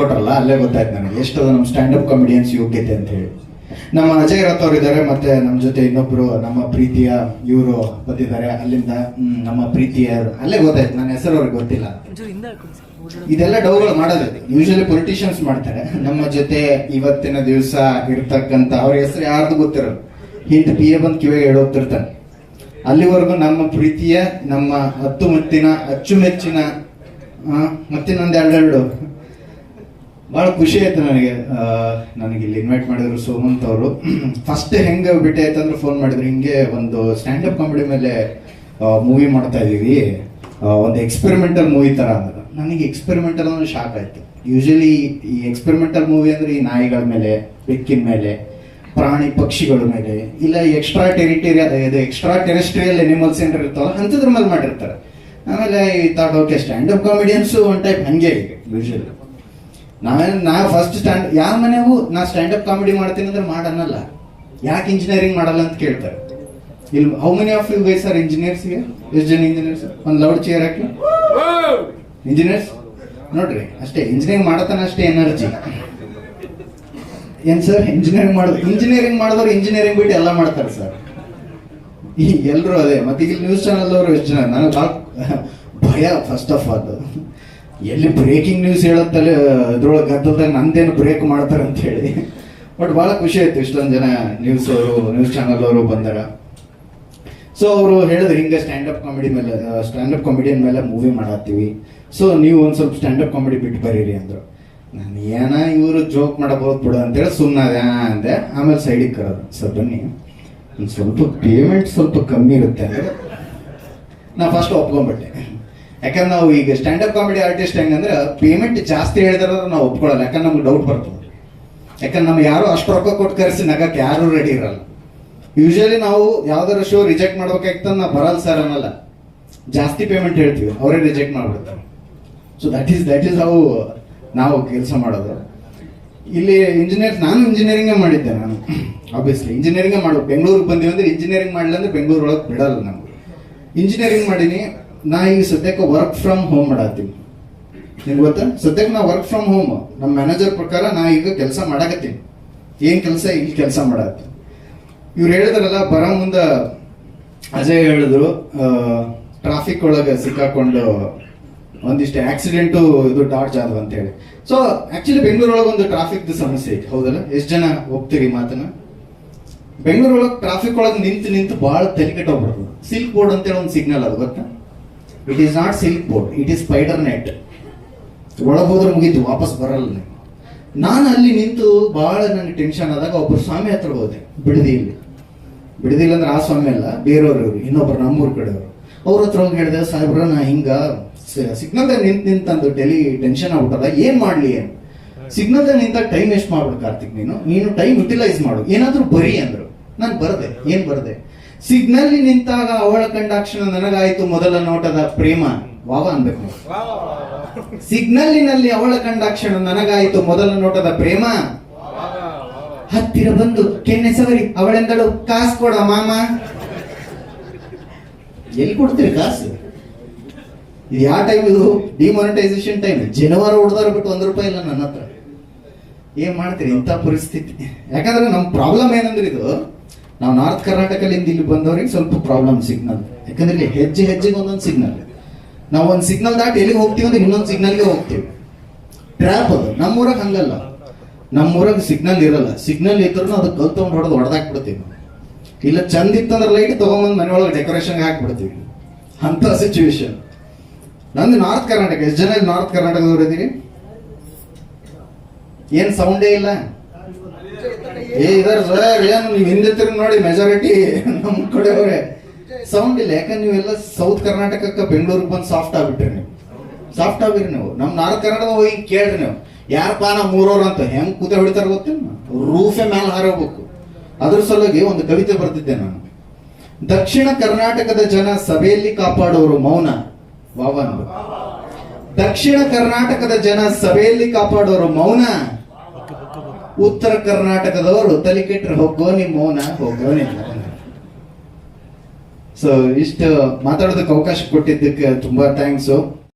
ಕೊಟ್ರಲ್ಲ, ಅಲ್ಲೇ ಗೊತ್ತಾಯ್ತು ನನಗೆ. ಎಷ್ಟು ನಮ್ಮ ಸ್ಟ್ಯಾಂಡ್ ಅಪ್ ಕಾಮಿಡಿಯನ್ಸ್ ಯೋಗ್ಯತೆ ಅಂತ ಹೇಳಿ. ನಮ್ಮ ಅಜಯ್ ರಥ್ ಅವರು ಇದ್ದಾರೆ ಮತ್ತೆ ನಮ್ಮ ಜೊತೆ ಇನ್ನೊಬ್ರು, ನಮ್ಮ ಪ್ರೀತಿಯ ಇವರು ಬಂದಿದ್ದಾರೆ. ಅಲ್ಲಿಂದ ನಮ್ಮ ಪ್ರೀತಿಯ ಅಲ್ಲೇ ಗೊತ್ತಾಯ್ತು, ನನ್ನ ಹೆಸರು ಅವ್ರಿಗೆ ಗೊತ್ತಿಲ್ಲ. ಇದೆಲ್ಲ ಡೌಗಳು ಮಾಡೋದು ಯೂಶಲಿ ಪೊಲಿಟಿಷಿಯನ್ಸ್ ಮಾಡ್ತಾರೆ. ನಮ್ಮ ಜೊತೆ ಇವತ್ತಿನ ದಿವಸ ಇರ್ತಕ್ಕಂಥ ಅವ್ರ ಹೆಸರು ಯಾರ್ದು ಗೊತ್ತಿರೋ ಹಿಂದೆ ಪಿ ಎ ಬಂದು ಕಿವಿಗೆ ಹೇಳೋಗ್ತಿರ್ತಾನೆ. ಅಲ್ಲಿವರೆಗೂ ನಮ್ಮ ಪ್ರೀತಿಯ, ನಮ್ಮ ಹತ್ತು ಮುತ್ತಿನ ಅಚ್ಚುಮೆಚ್ಚಿನ ಮತ್ತಿನ್ನೊಂದು ಎರಡೆರಡು ಭಾಳ ಖುಷಿ ಆಯ್ತು ನನಗೆ. ನನಗೆ ಇಲ್ಲಿ ಇನ್ವೈಟ್ ಮಾಡಿದ್ರು ಸೋಮಂತ್ ಅವರು. ಫಸ್ಟ್ ಹೆಂಗೆ ಬಿಟ್ಟೆ ಆಯ್ತಂದ್ರೆ ಫೋನ್ ಮಾಡಿದ್ರು. ಹಿಂಗೆ ಒಂದು ಸ್ಟ್ಯಾಂಡ್ ಅಪ್ ಕಾಮಿಡಿ ಮೇಲೆ ಮೂವಿ ಮಾಡ್ತಾ ಇದೀವಿ ಒಂದು ಎಕ್ಸ್ಪೆರಿಮೆಂಟಲ್ ಮೂವಿ ತರ ಅಂದ್ರೆ ನನಗೆ ಎಕ್ಸ್ಪೆರಿಮೆಂಟಲ್ ಅಂದ್ರೆ ಶಾಕ್ ಆಯ್ತು. ಯೂಶಲಿ ಈ ಎಕ್ಸ್ಪೆರಿಮೆಂಟಲ್ ಮೂವಿ ಅಂದ್ರೆ ಈ ನಾಯಿಗಳ ಮೇಲೆ, ಬೆಕ್ಕಿನ ಮೇಲೆ, ಪ್ರಾಣಿ ಪಕ್ಷಿಗಳ ಮೇಲೆ, ಇಲ್ಲ ಎಕ್ಸ್ಟ್ರಾ ಟೆರಿಟೇರಿಯಲ್ ಇದು ಎಕ್ಸ್ಟ್ರಾ ಟೆರೆಸ್ಟ್ರಿಯಲ್ ಎನಿಮಲ್ಸ್ ಏನಾರು ಇರ್ತಾವಲ್ಲ, ಅಂಥದ್ರ ಮೇಲೆ ಮಾಡಿರ್ತಾರೆ. ಆಮೇಲೆ ಈ ತಾಟ್ okay stand up comedians one type ಹಂಗೆ ಇದೆ ಯೂಶಲಿ ನಾವೇ ನಾ ಫಸ್ಟ್ ಸ್ಟ್ಯಾಂಡ್ ಯಾವ ಮನೆಗೂ ನಾ ಅಪ್ ಕಾಮಿಡಿ ಮಾಡ್ತೀನಿ ಅಂದ್ರೆ ಮಾಡನ್ನಲ್ಲ ಯಾಕೆ ಇಂಜಿನಿಯರಿಂಗ್ ಮಾಡಲ್ಲ ಅಂತ ಕೇಳ್ತಾರೆ. ಇಲ್ಲಿ how many of you guys are engineers ಎಷ್ಟು ಜನ ಇಂಜಿನಿಯರ್ಸ್ ಒಂದು ಲೌಡ್ ಚೇರ್ ಹಾಕಿ ಇಂಜಿನಿಯರ್ಸ್ ನೋಡ್ರಿ, ಅಷ್ಟೇ ಇಂಜಿನಿಯರಿಂಗ್ ಮಾಡತಾನ ಅಷ್ಟೇ ಎನರ್ಜಿ ಏನ್ ಸರ್ ಇಂಜಿನಿಯರಿಂಗ್ ಮಾಡೋದು ಇಂಜಿನಿಯರಿಂಗ್ ಮಾಡಿದವ್ರು ಇಂಜಿನಿಯರಿಂಗ್ ಬಿಟ್ಟು ಎಲ್ಲ ಮಾಡ್ತಾರೆ ಸರ್ ಈ ಎಲ್ಲರೂ ಅದೇ ಮತ್ತೆ ಇಲ್ಲಿ ನ್ಯೂಸ್ ಚಾನಲ್ ಅವರು ಎಷ್ಟು ಜನ? ನನಗೆ ಭಾಳ ಭಯ ಫಸ್ಟ್ ಆಫ್ ಆಲ್ ಎಲ್ಲಿ ಬ್ರೇಕಿಂಗ್ ನ್ಯೂಸ್ ಹೇಳುತ್ತಲ್ಲಿ ಅದ್ರೊಳಗೆ ಗದ್ದಲ್ದಾಗ ನಂದೇನು ಬ್ರೇಕ್ ಮಾಡ್ತಾರೆ ಅಂತ ಹೇಳಿ. ಬಟ್ ಭಾಳ ಖುಷಿ ಆಯ್ತು ಇಷ್ಟೊಂದು ಜನ ನ್ಯೂಸ್ ಅವರು ನ್ಯೂಸ್ ಚಾನಲ್ ಅವರು ಬಂದಾಗ. ಸೊ ಅವರು ಹೇಳಿದ್ರು, ಹಿಂಗೆ ಸ್ಟ್ಯಾಂಡ್ ಅಪ್ ಕಾಮಿಡಿ ಮೇಲೆ ಸ್ಟ್ಯಾಂಡ್ ಅಪ್ ಕಾಮಿಡಿಯನ್ ಮೇಲೆ ಮೂವಿ ಮಾಡತ್ತೀವಿ. ಸೊ ನೀವು ಒಂದು ಸ್ವಲ್ಪ ಸ್ಟ್ಯಾಂಡ್ ಅಪ್ ಕಾಮಿಡಿ ಬಿಟ್ಟು ಬರೀರಿ ಅಂದರು. ನಾನು ಏನ ಇವರು ಜೋಕ್ ಮಾಡಬಹುದು ಬಿಡು ಅಂತೇಳಿ ಸುಮ್ಮನೆ ಅಂದೆ. ಆಮೇಲೆ ಸೈಡಿಗೆ ಕರೋದು, ಸರ್, ಬನ್ನಿ. ಒಂದು ಸ್ವಲ್ಪ ಪೇಮೆಂಟ್ ಸ್ವಲ್ಪ ಕಮ್ಮಿ ಇರುತ್ತೆ ಅಂದರೆ ನಾ ಫಸ್ಟ್ ಒಪ್ಕೊಂಡ್ಬಿಟ್ಟೆ ಯಾಕಂದ್ರೆ ನಾವು ಈಗ ಸ್ಟ್ಯಾಂಡ್ ಅಪ್ ಕಾಮಿಡಿ ಆರ್ಟಿಸ್ಟ್ ಹೆಂಗಂದ್ರೆ ಪೇಮೆಂಟ್ ಜಾಸ್ತಿ ಹೇಳಿದ್ರೆ ನಾವು ಒಪ್ಕೊಳ್ಳಲ್ಲ, ಯಾಕಂದ್ರೆ ನಮ್ಗೆ ಡೌಟ್ ಬರ್ತದೆ. ಯಾಕಂದ್ರೆ ನಮ್ಗೆ ಯಾರು ಅಷ್ಟು ರೊಕ್ಕ ಕೊಟ್ಟು ಕರೆಸಿ ನಗಕ್ಕೆ ಯಾರು ರೆಡಿ ಇರಲ್ಲ. ಯೂಶಲಿ ನಾವು ಯಾವ್ದಾದ್ರು ಶೋ ರಿಜೆಕ್ಟ್ ಮಾಡ್ಬೇಕಾಗ್ತದೆ, ನಾವು ಬರಲ್ಲ ಸರ್ ಅನ್ನಲ್ಲ. ಜಾಸ್ತಿ ಪೇಮೆಂಟ್ ಹೇಳ್ತೀವಿ, ಅವರೇ ರಿಜೆಕ್ಟ್ ಮಾಡ್ಬಿಡ್ತಾರೆ. So that is that is how ನಾವು ಕೆಲಸ ಮಾಡೋದು. ಇಲ್ಲಿ ಇಂಜಿನಿಯರ್ ನಾನು ಇಂಜಿನಿಯರಿಂಗೇ ಮಾಡಿದ್ದೆ ನಾನು ಆಬ್ವಿಯಸ್ಲಿ ಇಂಜಿನಿಯರಿಂಗೇ ಮಾಡ್ಬೇಕು. ಬೆಂಗಳೂರಿಗೆ ಬಂದೀವಿ ಅಂದ್ರೆ ಇಂಜಿನಿಯರಿಂಗ್ ಮಾಡಲಿಲ್ಲ ಅಂದ್ರೆ ಬೆಂಗಳೂರು ಒಳಗೆ ಬಿಡಲ್ಲ ನಾವು ಇಂಜಿನಿಯರಿಂಗ್ ಮಾಡೀನಿ. ನಾ ಈಗ ಸದ್ಯಕ್ಕೆ ವರ್ಕ್ ಫ್ರಮ್ ಹೋಮ್ ಮಾಡತ್ತೀನಿ. ನಿಮ್ಗೆ ಗೊತ್ತಾ? ಸದ್ಯಕ್ಕೆ ನಾ ವರ್ಕ್ ಫ್ರಮ್ ಹೋಮ್ ನಮ್ಮ ಮ್ಯಾನೇಜರ್ ಪ್ರಕಾರ ನಾ ಈಗ ಕೆಲಸ ಮಾಡಕತ್ತೀನಿ. ಏನ್ ಕೆಲಸ? ಇಲ್ಲಿ ಕೆಲಸ ಮಾಡತ್ತೀನಿ. ಇವ್ರು ಹೇಳಿದ್ರಲ್ಲ, ಬರ ಮುಂದ ಅಜಯ್ ಹೇಳಿದ್ರು ಟ್ರಾಫಿಕ್ ಒಳಗೆ ಸಿಕ್ಕಾಕೊಂಡು ಒಂದಿಷ್ಟು ಆಕ್ಸಿಡೆಂಟು ಇದು ಡಾಟ್ ಆದ್ವು ಅಂತ ಹೇಳಿ ಸೊ ಆಕ್ಚುಲಿ ಬೆಂಗಳೂರೊಳಗೆ ಒಂದು ಟ್ರಾಫಿಕ್ ಸಮಸ್ಯೆ ಐತಿ. ಹೌದಲ್ಲ? ಎಷ್ಟು ಜನ ಹೋಗ್ತೀರಿ ಮಾತನ್ನ? ಬೆಂಗಳೂರೊಳಗೆ ಟ್ರಾಫಿಕ್ ಒಳಗೆ ನಿಂತು ನಿಂತು ಬಹಳ ತಲೆ ಕೆಟ್ಟೋಗ್ಬಿಡ್ತದೆ ಸಿಲ್ಕ್ ಬೋರ್ಡ್ ಅಂತೇಳಿ ಒಂದು ಸಿಗ್ನಲ್ ಅದು, ಗೊತ್ತಾ? It is not silk board it is spider net ಒಳಗೆ ಹೋದ್ರೆ ಮುಗೀತು, ವಾಪಸ್ ಬರಲ್ಲ ನಾನು. ಅಲ್ಲಿ ನಿಂತು ಬಹಳ ನನಗೆ ಟೆನ್ಷನ್ ಆದಾಗ ಒಬ್ಬರು ಸ್ವಾಮಿ ಹತ್ರ ಹೋದೆ ಬಿಡದಿಲ್ಲಿ ಬಿಡದಿಲ್ಲ ಅಂದ್ರೆ ಆ ಸ್ವಾಮಿ ಅಲ್ಲ, ಬೇರೆಯವರು ಇವರು, ಇನ್ನೊಬ್ರು ನಮ್ಮೂರ್ ಕಡೆಯವರು. ಅವ್ರ ಹತ್ರ ಹೋಗಿ ಹೇಳಿದೆ, ಸಾಹೇಬ್ರ, ನಾ ಹಿಂಗ ಸಿಗ್ನಲ್ದಾಗ ನಿಂತು ನಿಂತಂದು ಡೆಲಿ ಟೆನ್ಷನ್ ಆಗ್ಬಿಟ್ಟದ, ಏನ್ ಮಾಡ್ಲಿ ಏನು? ಸಿಗ್ನಲ್ದಾಗ ನಿಂತಾಗ ಟೈಮ್ ವೇಸ್ಟ್ ಮಾಡ್ಬಿಡು ಕಾರ್ತಿಕ್ ನೀನು ನೀನು ಟೈಮ್ ಯುಟಿಲೈಸ್ ಮಾಡು, ಏನಾದ್ರೂ ಬರಿ ಅಂದ್ರು. ನಾನು ಬರದೆ, ಏನ್ ಬರ್ದೆ? ಸಿಗ್ನಲ್ ನಿಂತಾಗ ಅವಳ ಕಂಡಾಕ್ಷಣ ನನಗಾಯ್ತು ಮೊದಲ ನೋಟದ ಪ್ರೇಮ. ವಾವ ಅನ್ಬೇಕು. ಸಿಗ್ನಲ್ಲಿನಲ್ಲಿ ಅವಳ ಕಂಡಾಕ್ಷಣ ನನಗಾಯಿತು ಮೊದಲ ನೋಟದ ಪ್ರೇಮ. ಹತ್ತಿರ ಬಂದು ಕೆನ್ನೆ ಸವರಿ ಅವಳೆಂದಳು ಕಾಸು ಕೊಡ ಮಾಮ. ಎಲ್ಲಿ ಕೊಡ್ತೀರಿ ಕಾಸು? ಇದು ಯಾವ ಟೈಮ್ ಇದು? ಡಿಮಾನಿಟೈಸೇಷನ್ ಟೈಮ್ ಜನವಾರ ಹೊಡೆದಾರ ಬಿಟ್ಟು ಒಂದು ರೂಪಾಯಿ ಇಲ್ಲ ನನ್ನ ಹತ್ರ. ಏನ್ ಮಾಡ್ತೀರಿ ಇಂಥ ಪರಿಸ್ಥಿತಿ? ಯಾಕಂದ್ರೆ ನಮ್ ಪ್ರಾಬ್ಲಮ್ ಏನಂದ್ರೆ ಇದು ನಾವು ನಾರ್ತ್ ಕರ್ನಾಟಕದಿಂದ ಇಲ್ಲಿ ಬಂದವ್ರಿಗೆ ಸ್ವಲ್ಪ ಪ್ರಾಬ್ಲಮ್ ಸಿಗ್ನಲ್ ಯಾಕಂದ್ರೆ ಇಲ್ಲಿ ಹೆಜ್ಜೆ ಹೆಜ್ಜೆಗೆ ಒಂದೊಂದು ಸಿಗ್ನಲ್ ನಾವು ಒಂದು ಸಿಗ್ನಲ್ ದಾಟಿ ಎಲ್ಲಿಗೆ ಹೋಗ್ತೀವಿ ಅಂದ್ರೆ ಇನ್ನೊಂದು ಸಿಗ್ನಲ್ಗೆ ಹೋಗ್ತೀವಿ. ಟ್ರ್ಯಾಪ್ ಅದು. ನಮ್ಮೂರಾಗ ಹಂಗಲ್ಲ. ನಮ್ಮೂರಾಗ ಸಿಗ್ನಲ್ ಇರಲ್ಲ. ಸಿಗ್ನಲ್ ಇದ್ರೂ ಅದು ಕಲ್ ಹೊಡೆದು ಹೊಡೆದಾಕ್ಬಿಡ್ತೀವಿ ಇಲ್ಲ ಚಂದ ಇತ್ತಂದ್ರೆ ಲೈಟ್ ತಗೊಂಬಂದು ಮನೆಯೊಳಗೆ ಡೆಕೋರೇಷನ್ಗೆ ಡೆಕೋರೇಷನ್ ಹಾಕ್ಬಿಡ್ತೀವಿ. ಅಂತ ಸಿಚುವೇಶನ್ ನಂದು ನಾರ್ತ್ ಕರ್ನಾಟಕ. ಎಷ್ಟು ಜನ ನಾರ್ತ್ ಕರ್ನಾಟಕದವ್ರು ಇದೀರಿ? ಏನ್ ಸೌಂಡೇ ಇಲ್ಲ? ಏ, ಇದರ ಸರ್, ಏನು ನೀವು ಹಿಂದೆ ನೋಡಿ ಮೆಜಾರಿಟಿ ನಮ್ಮ ಕಡೆಯವರೇ ಸೌಂಡ್ ಇಲ್ಲ, ಯಾಕಂದ್ರೆ ನೀವೆಲ್ಲ ಸೌತ್ ಕರ್ನಾಟಕಕ್ಕೆ ಬೆಂಗಳೂರಿಗೆ ಬಂದು ಸಾಫ್ಟ್ ಆಗ್ಬಿಟ್ರಿ ನೀವು. ಸಾಫ್ಟ್ ಆಗಿರಿ ನೀವು. ನಮ್ಮ ನಾರ್ತ್ ಕರ್ನಾಟಕ ಹೋಗಿ ಕೇಳ್ರಿ ನೀವು. ಯಾರಪ್ಪ ನಾ ಮೂರವ್ರು ಅಂತ ಹೆಂಗ್ ಕೂತ ಹೊಡಿತಾರ ಗೊತ್ತೇನು ರೂಫೆ ಮೇಲೆ ಹಾರೋಗ್ಬೇಕು. ಅದ್ರ ಸಲುವಾಗಿ ಒಂದು ಕವಿತೆ ಬರ್ತಿದ್ದೆ ನಾನು. ದಕ್ಷಿಣ ಕರ್ನಾಟಕದ ಜನ ಸಭೆಯಲ್ಲಿ ಕಾಪಾಡೋರು ಮೌನ, ವಾವ ದಕ್ಷಿಣ ಕರ್ನಾಟಕದ ಜನ ಸಭೆಯಲ್ಲಿ ಕಾಪಾಡೋರು ಮೌನ ಉತ್ತರ ಕರ್ನಾಟಕದವರು ತಲೆ ಕೆಟ್ಟರೆ ಹೋಗೋ ಮೌನ ಹೋಗೋ ಸೊ ಇಷ್ಟು ಮಾತಾಡೋದಕ್ಕೆ ಅವಕಾಶ ಕೊಟ್ಟಿದ್ದಕ್ಕೆ ತುಂಬಾ ಥ್ಯಾಂಕ್ಸು